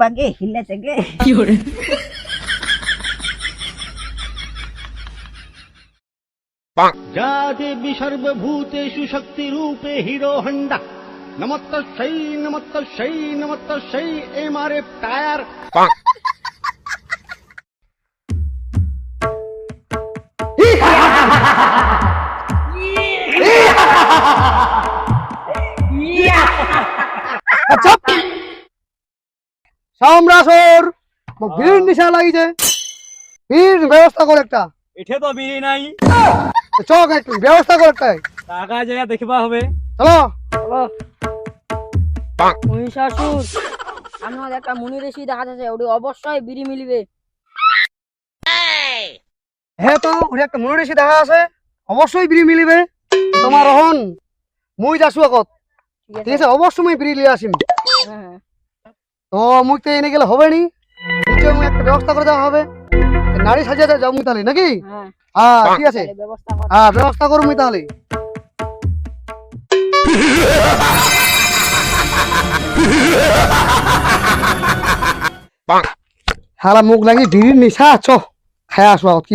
বাগে হিলেছে গে যা দেবী সর্বভূতেষু শক্তি রূপে হিরো হন্ডা। নমত্ত সেই নমত্ত সেই নমত্ত সেই এমআরএফ টায়ার সামরাসর! ভিড় নিশা লাগিছে। ভিড় ব্যবস্থা কর একটা। এঠে তো বিড়ি নাই। চক একটু ব্যবস্থা কর একটা। টাকা জায়গা দেখবা হবে। চলো। মহিষাসুর আমার একটা মুনি ঋষি দেখা যাচ্ছে ওটি অবশ্যই বিড়ি মিলিবে। হ্যাঁ তো ওর একটা মনোরেশি দেখা আছে অবশ্যই বিড়ি মিলিবে। তোমার রহন মুই যাসু আগত ঠিক আছে। অবশ্যই মুই বিড়ি লিয়ে আসিম। হ্যাঁ। তো মুই তো এনে গেলে হবে নি মুই একটা ব্যবস্থা করে দেওয়া হবে। নারী সাজিয়ে যাও মুই তাহলে নাকি? হ্যাঁ। হ্যাঁ ঠিক আছে। হ্যাঁ ব্যবস্থা করো। মুই তাহলে। হালা মুখ লাগি বিড়ির নিশা চ। খাই আসো আগত কি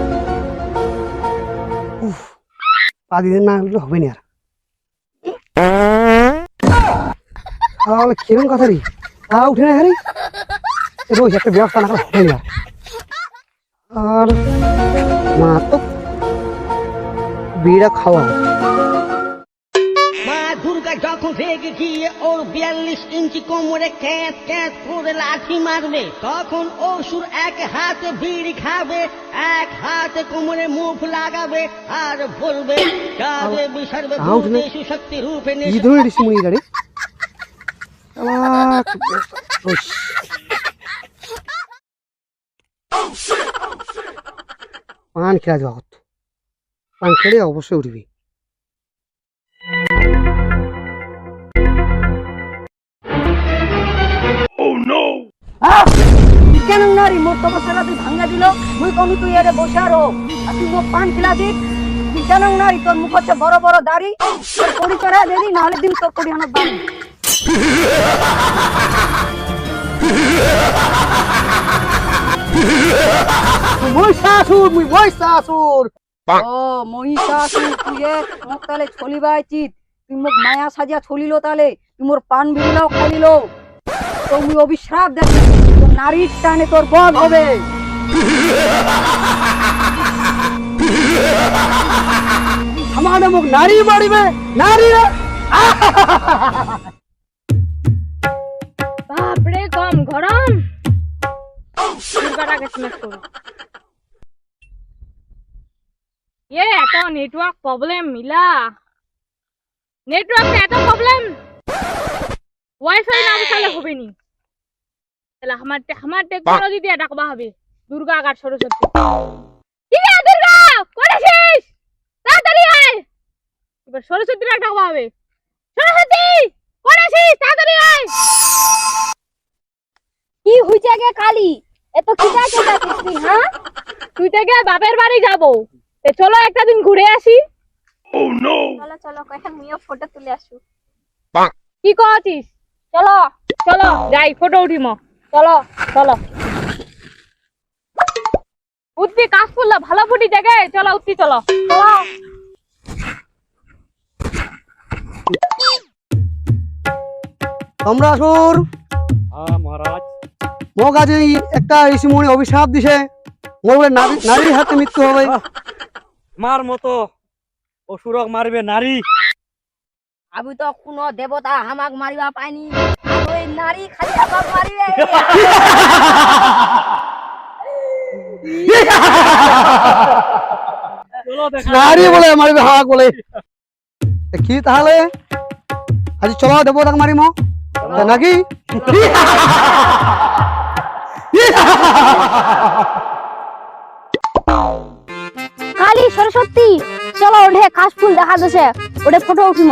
পা দিন না হলে হবে না আর কিরম কথা রে? তা উঠে না হারি রোজ একটা ব্যবস্থা না হবে না আর মা তো বিড়া খাওয়া। যখন রেগে গিয়ে ওর বিয়াল্লিশ ইঞ্চি কোমরে ক্যাঁচ ক্যাঁচ করে লাঠি মারবে তখন অসুর এক হাতে বিড়ি খাবে এক হাতে কোমরে মুখ লাগাবে আর বলবে যা দেবী সর্বভূতেষু শক্তি রূপে পান খেলা যাওয়া পান খেলে অবশ্যই উঠবি। কেন নারী মোর তপস্যাটা তুই ভাঙ্গা দিল? মুই কমি তুই এরে বসে আরও। আর তুই মোক পান খিলা তুই কেন তোর মুখ হচ্ছে বড় বড় দাড়ি? তোর কড়ি চড়া দেদি নাহলে দিন তোর কড়ি অনেক বাড়ি। মহিষাসুর মুই মহিষাসুর ও মহিষাসুর তুই মোক তাহলে ছলিবা চিত। তুই মোক মায়া সাজিয়া ছলিল তাহলে তুই মোর পান বিড়িলাও খাইলিল তো মুই অভিশ্রাপ দেখি নারীর টানে তোর বধ হবে। আমার মুখ নারী মারিবে, নারী বাপরে কম গরম। এত নেটওয়ার্ক প্রবলেম মিলা। নেটওয়ার্ক এত প্রবলেম ওয়াইফাই না বসালে হবে নি তাহলে আমার আমার টেকনোলজি দিয়ে ডাকবা হবে। দুর্গা আগার সরস্বতী। কি রে দুর্গা করেছিস তাড়াতাড়ি আয়। এবার সরস্বতী ডাকবা হবে। সরস্বতী করেছিস তাড়াতাড়ি আয়। কি হইছে গে কালি? এত কিটা কেটা তুই হ্যাঁ? তুই থেকে বাপের বাড়ি যাব। চলো একটা দিন ঘুরে আসি। চলো চলো কয়েকটা মুইও ফটো তুলে আসু কি করছিস চলো চলো যাই ফটো উঠিম। চলো চলো। উঠবি কাশ ফুললা ভালো ফুটি দেখে চলো উঠতি চলো। চলো। তোমরা সুর হ্যাঁ মহারাজ। মোক আজ এই একটা ঋষিমুনি অভিশাপ দিছে। মোর বলে নারী নারীর হাতে মৃত্যু হবে। মার মতো অসুরক মারবে নারী। আমি তো কোনো দেবতা হামাক মারিবা পাইনি। ওই নারী খালি আমাক মারিবে। চলো দেখা নারী বলে মারিবে হাক বলে। দেখি তাহলে। আজ চলো দেবো মারিম। নাকি? কালী সরস্বতী চলো ওঠে কাশ ফুল দেখা যাচ্ছে। ওটা ফটো উঠিম।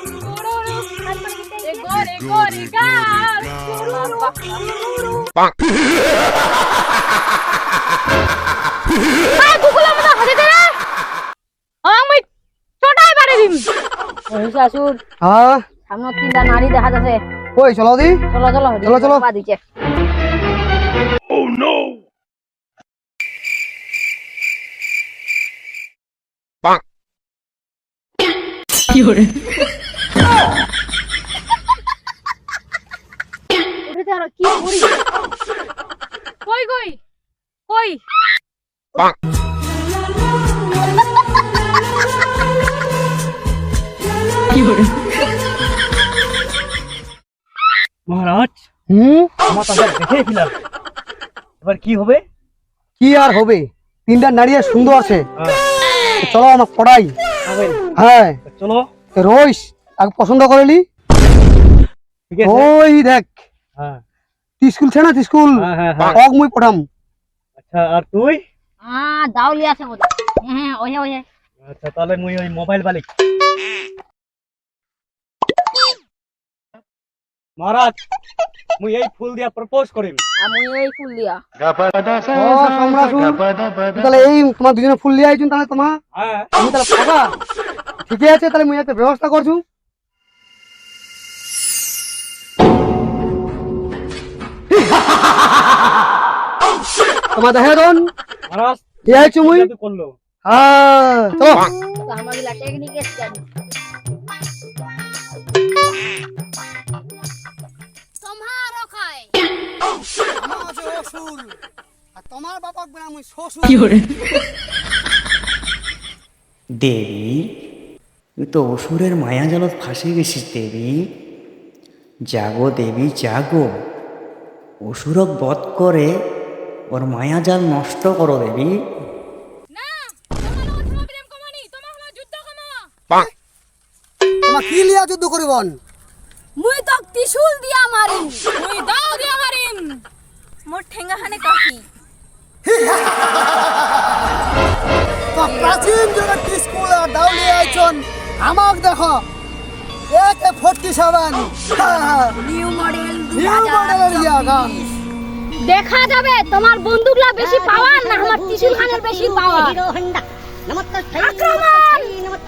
রে গো রে গো রে গা আয় কুকুলা মতো হাতে দে আমি ছোটাই পারে দিম মহিষাসুর হ্যাঁ সামনে তিনটা নারী দেখা যাচ্ছে ওই চলো দি চলো চলো চলো, চলো। পা দিচ্ছে ওটাতে আর কি করি? কই কই? কই? মহারাজ হুম? আমার তো একবার দেখেই ফেলাম এবার কি হবে? কি আর হবে? তিনটা নারী আর সুন্দর আছে। হ্যাঁ, চলো আমার পড়াই। হ্যাঁ। চলো। রইস আগে পছন্দ করেলি ঠিক আছে। ওই দেখ। স্কুল ছে না স্কুল? হ্যাঁ হ্যাঁ হ্যাঁ। অগ মুই পড়াম আচ্ছা আর তুই? হ্যাঁ দাউলি আছে বোধ হ্যাঁ। ওহে ওহে। আচ্ছা তাহলে মুই ওই মোবাইল বালিক মহারাজ মুই এই ফুল দিয়া প্রপোজ করিম। আমি এই ফুল দিয়া ও সম্রাসু তাহলে এই তোমার দুজনে ফুল দিয়া। আইছুন তাহলে তোমার হ্যাঁ আমি তাহলে ফাঁকা ঠিকই আছে তাহলে মুই একটা ব্যবস্থা করছু তোমার দেখে দন মহারাজ কি আইছু মুই হ্যাঁ চলো দেবী তুই তো অসুরের মায়া মায়াজালত ফাঁসে গেছিস দেবী। জাগো দেবী জাগো। অসুরক বধ করে ওর মায়াজাল নষ্ট করো দেবী। না তোমার কি লিয়া যুদ্ধ করিবন মুই তো ত্রিশূল দিয়া মারিম তুই দাও দিয়া মারিম। মোর ঠেঙ্গা হানে কাহি তো প্রাচীন যুগের আর দাউলি আইছন আমাক দেখো। একে ফটকি সাবান নিউ মডেল নিউ মডেলের ইয়া গান। দেখা যাবে। তোমার বন্দুকলা বেশি পাওয়ার না আমার ত্রিশূল খানের বেশি পাওয়ার। হিরো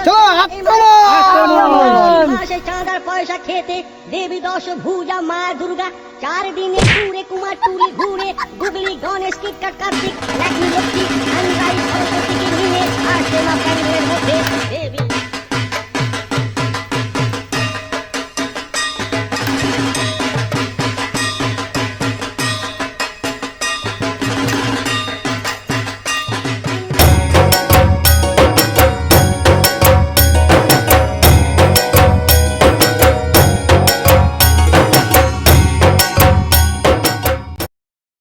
চলো আক্রমণ! চাঁদার পয়সা খেতে দেবী দশ ভুজা মা দুর্গা। চার দিনে টুরে কুমার টুরি ঘুরে গুগলি গণেশ কিটকাট কার্তিক। লক্ষ্মী লক্ষ্মী সরস্বতীকে নিয়ে আসে মা মধ্যে। দেবী